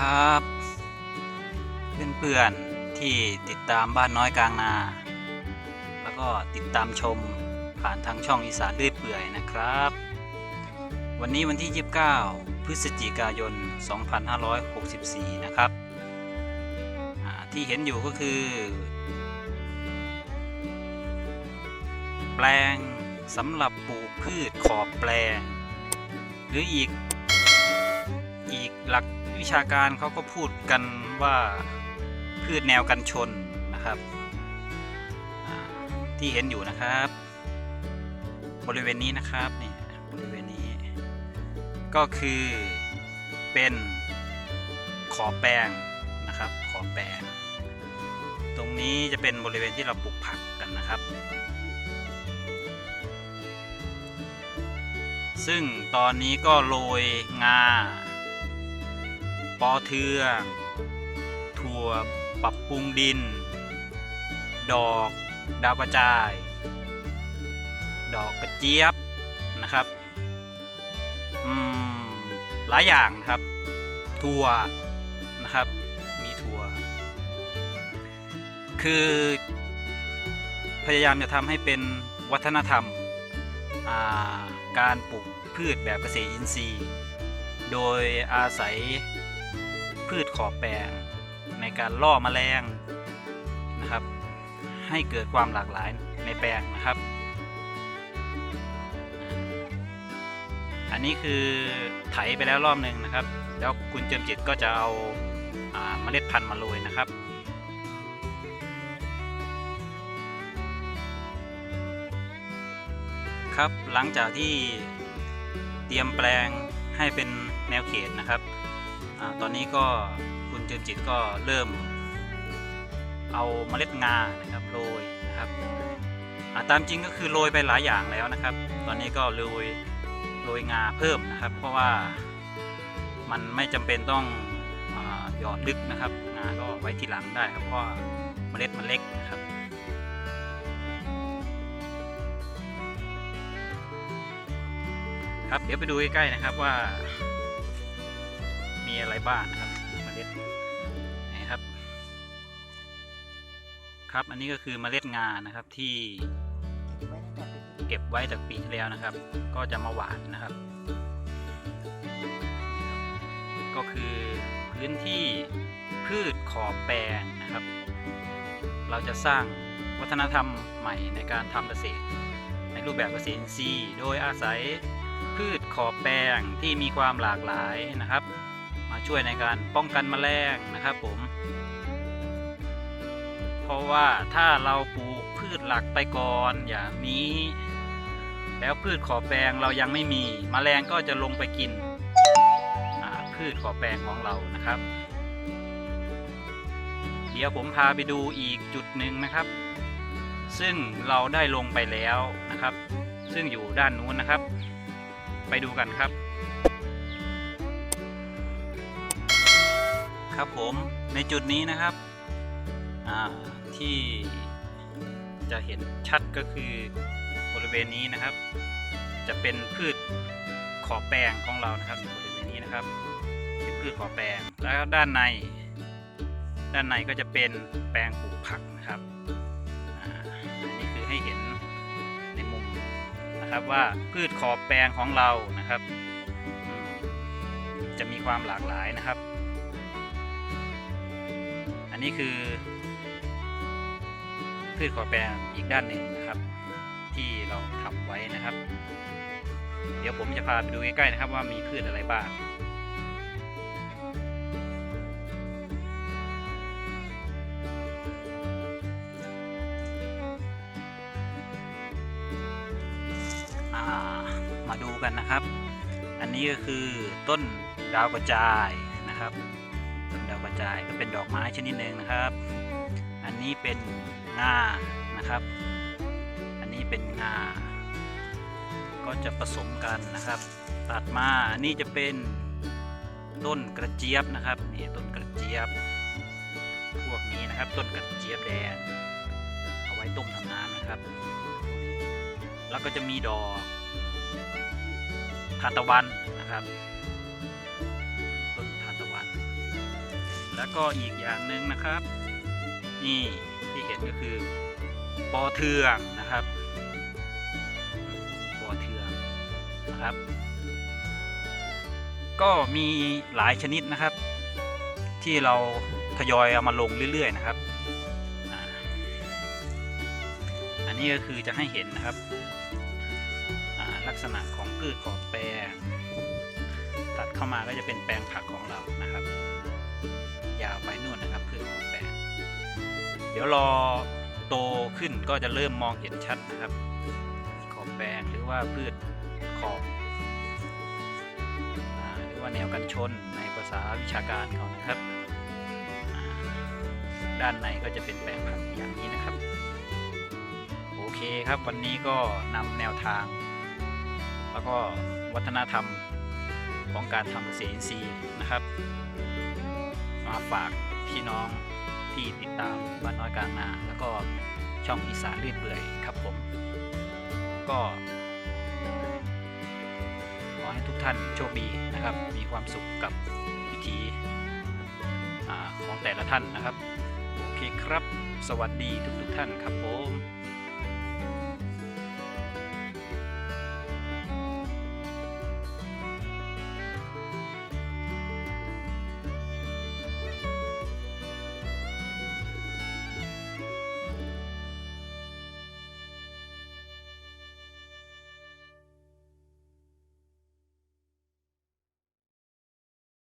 ครับ เพื่อนๆที่ติดตามบ้านน้อยกลางนา แล้วก็ติดตามชมผ่านทางช่องอีสานเรื่อยเปื่อยนะครับ วันนี้วันที่ 29 พฤศจิกายน 2564 นะครับที่เห็นอยู่ก็คือ แปลงสำหรับปลูกพืชขอบแปลง หรืออีก อีกหลักวิชาการเขาก็พูดกันว่าพืชแนวกันชนนะครับ ที่เห็นอยู่นะครับ บริเวณนี้นะครับนี่บริเวณนี้ ก็คือเป็นขอแปลงนะครับขอแปลง ตรงนี้จะเป็นบริเวณที่เราปลูกผักกันนะครับ ซึ่งตอนนี้ก็โรยงา ปอเทืองถั่วปรับปรุงดิน ดอกดาวกระจาย ดอกกระเจี๊ยบนะครับอืมหลายอย่างครับถั่วนะครับ มีถั่ว คือพยายามจะทำให้เป็นวัฒนธรรมาการปลูกพืชแบบเกษตรอินทรีย์ โดยอาศัย พืชขอบแปลง ในการล่อแมลงนะครับ ให้เกิดความหลากหลายในแปลงนะครับ อันนี้คือไถไปแล้วรอบหนึ่งนะครับ แล้วคุณเจิมจิตก็จะเอาอ่าเมล็ดพันธุ์มาโรยนะครับครับหลังจากที่เตรียมแปลงให้เป็นแนวเขตนะครับ อตอนนี้ก็คุณเจิมจิตก็เริ่ม เอาเมล็ดงานะครับโรยนะครับตามจริงก็คือโรยไปหลายอย่างแล้วนะครับ ตอนนี้ก็โรยโรยงาเพิ่มนะครับ เพราะว่ามันไม่จำเป็นต้องอหยอดลึกนะครับงาก็ไว้ทีหลังได้ครับเพราะว่าเมล็ดมันเล็กนะครับครับเดี๋ยวไปดูใกล้ๆนะครับว่า อะไรบ้างนะครับเมล็ดนะครับ ครับอันนี้ก็คือเมล็ดงานะครับที่เก็บไว้จากปีที่แล้วนะครับ ก็จะมาหวานนะครับ ก็คือพื้นที่พืชขอบแปลงนะครับ เราจะสร้างวัฒนธรรมใหม่ในการทำเกษตร ในรูปแบบเกษตรอินทรีย์ โดยอาศัยพืชขอบแปลงที่มีความหลากหลายนะครับ ช่วยในการป้องกันแมลงนะครับผม เพราะว่าถ้าเราปลูกพืชหลักไปก่อนอย่างนี้ แล้วพืชขอแปลงเรายังไม่มีแมลงก็จะลงไปกินพืชขอแปลงของเรานะครับ เดี๋ยวผมพาไปดูอีกจุดหนึ่งนะครับ ซึ่งเราได้ลงไปแล้วนะครับ ซึ่งอยู่ด้านนู้นนะครับ ไปดูกันครับ ครับผมในจุดนี้นะครับที่จะเห็นชัดก็คือบริเวณนี้นะครับ จะเป็นพืชขอบแปลงของเรานะครับบริเวณนี้นะครับ เป็นพืชขอบแปลงแล้วด้านใน ด้านในก็จะเป็นแปลงปลูกผักนะครับอันนี้คือให้เห็นในมุมนะครับว่าพืชขอบแปลงของเรานะครับ จะมีความหลากหลายนะครับ นนี้คือ พืชขอแปลงอีกด้านหนึ่งนะครับ ที่เราทำไว้นะครับ เดี๋ยวผมจะพาไปดูใกล้ๆนะครับว่ามีพืชอะไรบ้างมาดูกันนะครับ อันนี้ก็คือต้นดาวกระจายนะครับ ระจายก็เป็นดอกไม้ชนิดหนึ่งนะครับ อันนี้เป็นงานะครับ อันนี้เป็นงา ก็จะผสมกันนะครับ ตัดมาอันนี้จะเป็นต้นกระเจี๊ยบนะครับนี่ต้นกระเจี๊ยบ พวกนี้นะครับต้นกระเจี๊ยบแดงเอาไว้ต้มทำน้ำนะครับ แล้วก็จะมีดอกทานตะวันนะครับ แล้วก็อีกอย่างหนึ่งนะครับ นี่ที่เห็นก็คือปอเทืองนะครับปอเทืองนะครับ ก็มีหลายชนิดนะครับ ที่เราทยอยเอามาลงเรื่อย ๆ นะครับ อันนี้ก็คือจะให้เห็นนะครับลักษณะของพืชขอบแปลงตัดเข้ามาก็จะเป็นแปลงผักของเรานะครับ ยาวไปนู่นนะครับพืชขอบแปลงเดี๋ยวรอโตขึ้นก็จะเริ่มมองเห็นชัดนะครับขอบแปลงหรือว่าพืชขอบหรือว่าแนวกันชนในภาษาวิชาการเขานะครับ ด้านในก็จะเป็นแปลงผักอย่างนี้นะครับ โอเคครับวันนี้ก็นำแนวทาง แล้วก็วัฒนธรรมของการทำเกษตรอินทรีย์นะครับ มาฝากพี่น้องที่ติดตามบ้านน้อยกลางนา แล้วก็ช่องอีสานเรื่อยเปื่อยครับผม ก็ ขอให้ทุกท่านโชคดีนะครับ มีความสุขกับวิถีของแต่ละท่านนะครับ โอเคครับ สวัสดีทุกๆท่านครับผม